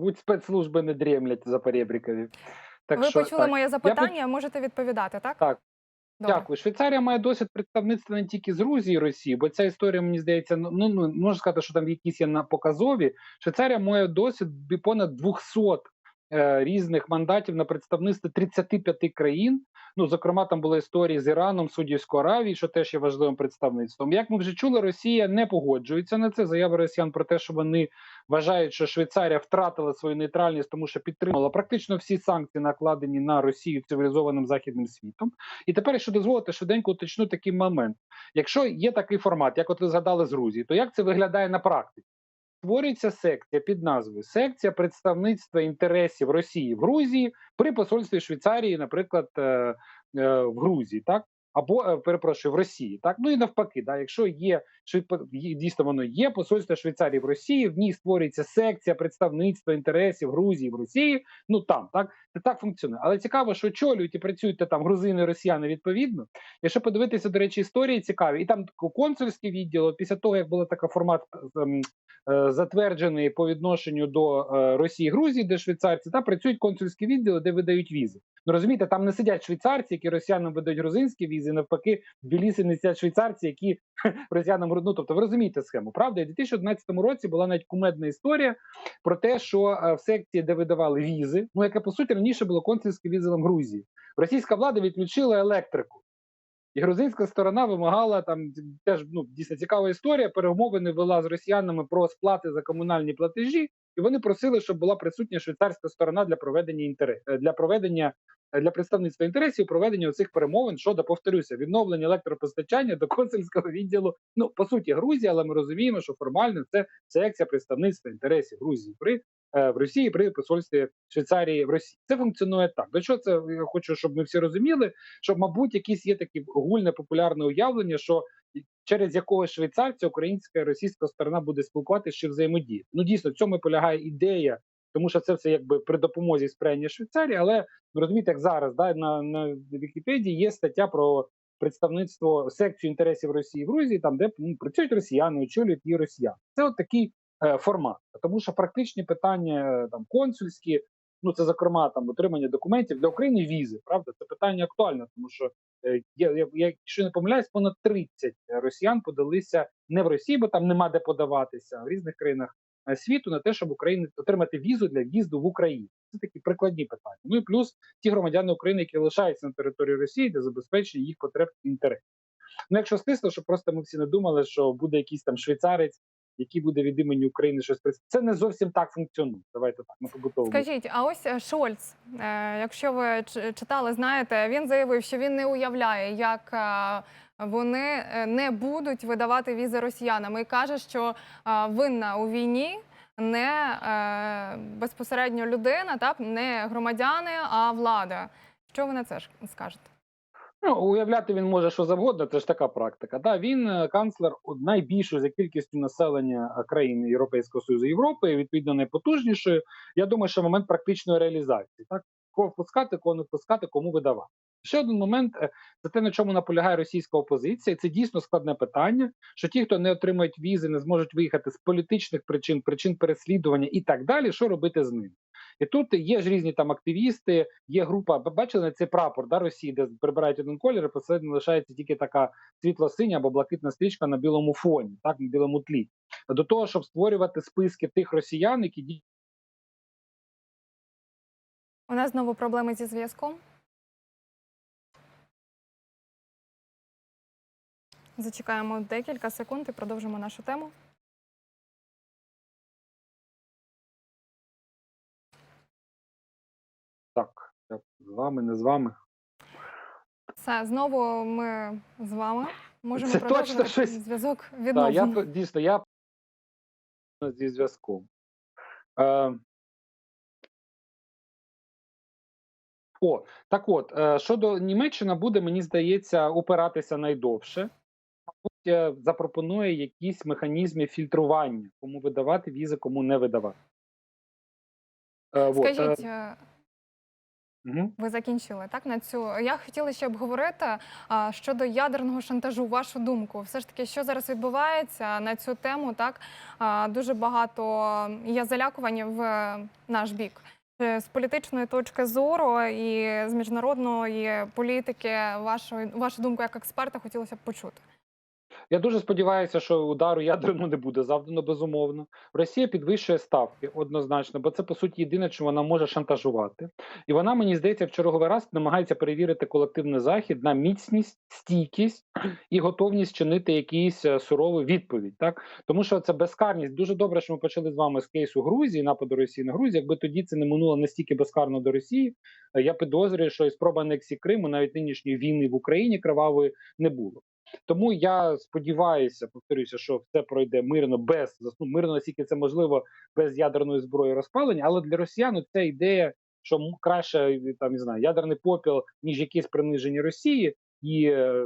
мабуть, спецслужби не дремлять за перебрікові. Так Ви що, почули так. моє Я запитання, можете відповідати, так? Так. Добре. Дякую. Швейцарія має досвід представництва не тільки з Грузії і Росії, бо ця історія, мені здається, ну, ну ну, можна сказати, що там якісь є на показові. Швейцарія має досвід понад 200 е, різних мандатів на представництво 35 країн. Ну, зокрема, там були історії з Іраном, Судівською Аравією, що теж є важливим представництвом. Як ми вже чули, Росія не погоджується на це. Заява росіян про те, що вони вважають, що Швейцарія втратила свою нейтральність, тому що підтримала практично всі санкції, накладені на Росію цивілізованим західним світом. І тепер, якщо дозволите, швиденько уточню такий момент. Якщо є такий формат, як от ви згадали з Грузії, то як це виглядає на практиці? Створюється секція під назвою Секція представництва інтересів Росії в Грузії при посольстві Швейцарії, наприклад, е, е, в Грузії, так? Або е, перепрошую в Росії, так ну і навпаки, да, якщо є дійсно воно є посольство Швейцарії в Росії, в ній створюється секція представництва інтересів Грузії в Росії. Ну там так це так функціонує. Але цікаво, що очолюють і працюють там грузини, росіяни відповідно. Якщо подивитися, до речі, історії цікаві, і там консульський відділ, от після того як була така формат ем, е, затверджений по відношенню до е, Росії і Грузії, де швейцарці, та працюють консульські відділи, де видають візи. Ну розумієте, там не сидять швейцарці, які росіянам видають грузинські візи, навпаки, в Білісі не сидять швейцарці, які росіянам ну, тобто ви розумієте схему, правда? В 2011 році була навіть кумедна історія про те, що е, в секції, де видавали візи, ну яке по суті раніше було консульським візелом Грузії, російська влада відключила електрику. І грузинська сторона вимагала там теж ну дійсно цікава історія. Перемовини вела з росіянами про сплати за комунальні платежі, і вони просили, щоб була присутня швейцарська сторона для проведення інтерес для проведення е, для представництва інтересів проведення цих перемовин щодо повторюся відновлення електропостачання до консульського відділу. Ну по суті, Грузія, але ми розуміємо, що формально це секція представництва інтересів Грузії при е, в Росії при посольстві Швейцарії в Росії. Це функціонує так. До чого це я хочу, щоб ми всі розуміли, що мабуть якісь є такі огульне популярне уявлення, що через якогось швейцарця українська і російська сторона буде спілкуватися чи взаємодіяти. Ну дійсно в цьому полягає ідея, тому що це все якби при допомозі сприяння Швейцарії, але ви розумієте, як зараз да, на, на Вікіпедії є стаття про представництво секцію інтересів Росії в Грузії, там де ну, працюють росіяни, очолюють її росіяни. Це от такий е, формат, тому що практичні питання е, там консульські. Ну, це зокрема там отримання документів для України візи. Правда, це питання актуальне, тому що я, я, якщо не помиляюсь, понад 30 росіян подалися не в Росії, бо там нема де подаватися, а в різних країнах е, світу на те, щоб Україні отримати візу для в'їзду в Україну. Це такі прикладні питання. Ну і плюс ті громадяни України, які лишаються на території Росії для забезпечення їх потреб і інтересів. Ну, якщо стисло, щоб просто ми всі не думали, що буде якийсь там швейцарець, який буде від імені України щось Це не зовсім так функціонує. Давайте так на побутовому. Скажіть, а ось е, Шольц, е, якщо ви читали, знаєте, він заявив, що він не уявляє, як е, вони не будуть видавати візи росіянам, і каже, що винна у війні не е, безпосередньо людина, так не громадяни, а влада. Що ви на це скажете? Ну, уявляти він може що завгодно, це ж така практика. Да, він е, канцлер найбільшої за кількістю населення е, країн Європейського Союзу Європи, відповідно найпотужнішої. Я думаю, що момент практичної реалізації. Так, кого впускати, кого не впускати, кому видавати. Ще один момент е, це те, на чому наполягає російська опозиція. Це дійсно складне питання. Що ті, хто не отримають візи, не зможуть виїхати з політичних причин, причин переслідування і так далі. Що робити з ними? І тут є ж різні там активісти, є група. Бачили цей прапор да, Росії, де прибирають один колір, і посередині лишається тільки така світло-синя або блакитна стрічка на білому фоні, так на білому тлі. До того, щоб створювати списки тих росіян, які У нас знову проблеми зі зв'язком. Зачекаємо декілька секунд і продовжимо нашу тему. З вами, не з вами. Все, знову ми з вами можемо Це продовжувати точно щось- зв'язок Так, я п- дійсно я зі зв'язком. Е, О, так от, е, щодо Німеччина буде, мені здається, опиратися найдовше. Мабуть, е, запропонує якісь механізми фільтрування, кому видавати візи, кому не видавати. Е, вот, е, Скажіть, е, Ви закінчили так на цю. Я хотіла ще обговорити а, щодо ядерного шантажу. Вашу думку, все ж таки, що зараз відбувається на цю тему? Так а, дуже багато є залякування в наш бік. Е, З політичної точки зору і з міжнародної політики, вашу, вашу думку як експерта хотілося б почути. Я дуже сподіваюся, що удару ядерного не буде завдано безумовно. Росія підвищує ставки однозначно, бо це по суті єдине, чим вона може шантажувати. І вона, мені здається, в черговий раз намагається перевірити колективний захід на міцність, стійкість і готовність чинити якийсь е, суровий відповідь. Так тому що це безкарність. Дуже добре, що ми почали з вами з кейсу Грузії, нападу Росії на Грузію. Якби тоді це не минуло настільки безкарно до Росії, е, я підозрюю, що і спроба анексії Криму, навіть нинішньої війни в Україні кривавої не було. Тому я сподіваюся, повторюся, що все пройде мирно без ну, мирно, наскільки це можливо, без ядерної зброї розпалення. Але для росіян це ідея, що краще там не знаю, ядерний попіл, ніж якесь приниження Росії, і е,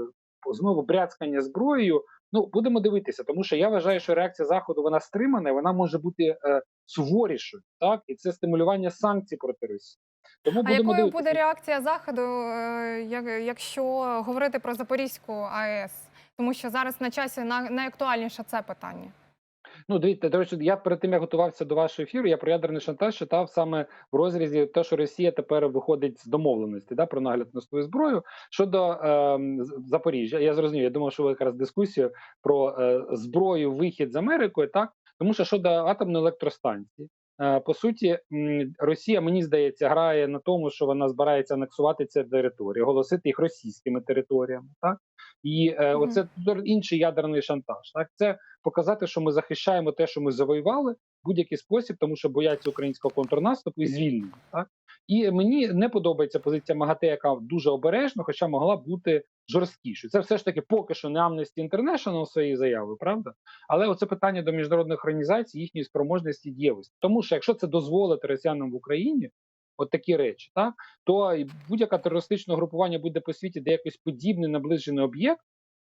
знову бряцкання зброєю. Ну будемо дивитися, тому що я вважаю, що реакція заходу вона стримана, вона може бути е, суворішою, так і це стимулювання санкцій проти Росії. Тому А якою дивитися. буде реакція заходу, е, якщо говорити про Запорізьку АЕС? Тому що зараз на часі на- найактуальніше це питання. Ну, дивіться, до речі, я перед тим як готувався до вашого ефіру, я про ядерний шантаж читав саме в розрізі те, що Росія тепер виходить з домовленості да, про нагляд на свою зброю щодо з- Запоріжжя. Я зрозумів, я думав, що ви якраз дискусію про е, зброю, вихід з Америкою, так тому що щодо атомної електростанції. Е, По суті, Росія, мені здається, грає на тому, що вона збирається анексувати ці території, оголосити їх російськими територіями, так і е, оце інший ядерний шантаж. Так, це показати, що ми захищаємо те, що ми завоювали в будь-який спосіб, тому що бояться українського контрнаступу і звільнення. Так і мені не подобається позиція МАГАТЕ, яка дуже обережно, хоча могла бути жорсткішою. Це все ж таки поки що не Amnesty International своєю заявою, правда? Але оце питання до міжнародних організацій, їхньої спроможності дієвості. Тому що якщо це дозволити росіянам в Україні. От такі речі, так то будь-яке терористичне групування буде по світі, де якийсь подібний наближений об'єкт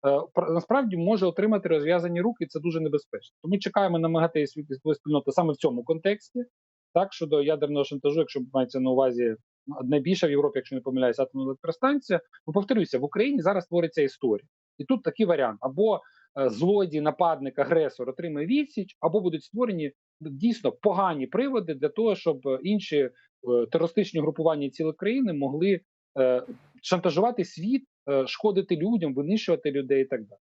е, насправді може отримати розв'язані руки, і це дуже небезпечно. Тому чекаємо на МАГАТЕ і спільноти саме в цьому контексті. Так щодо ядерного шантажу, якщо мається на увазі ну, найбільша в Європі, якщо не помиляюся, атомна електростанція. Ну повторюся, в Україні зараз твориться історія, і тут такий варіант: або е, злодій, нападник, агресор отримає відсіч, або будуть створені дійсно погані приводи для того, щоб інші е, терористичні групування цілі країни могли е, шантажувати світ, шкодити людям, винищувати людей і так далі.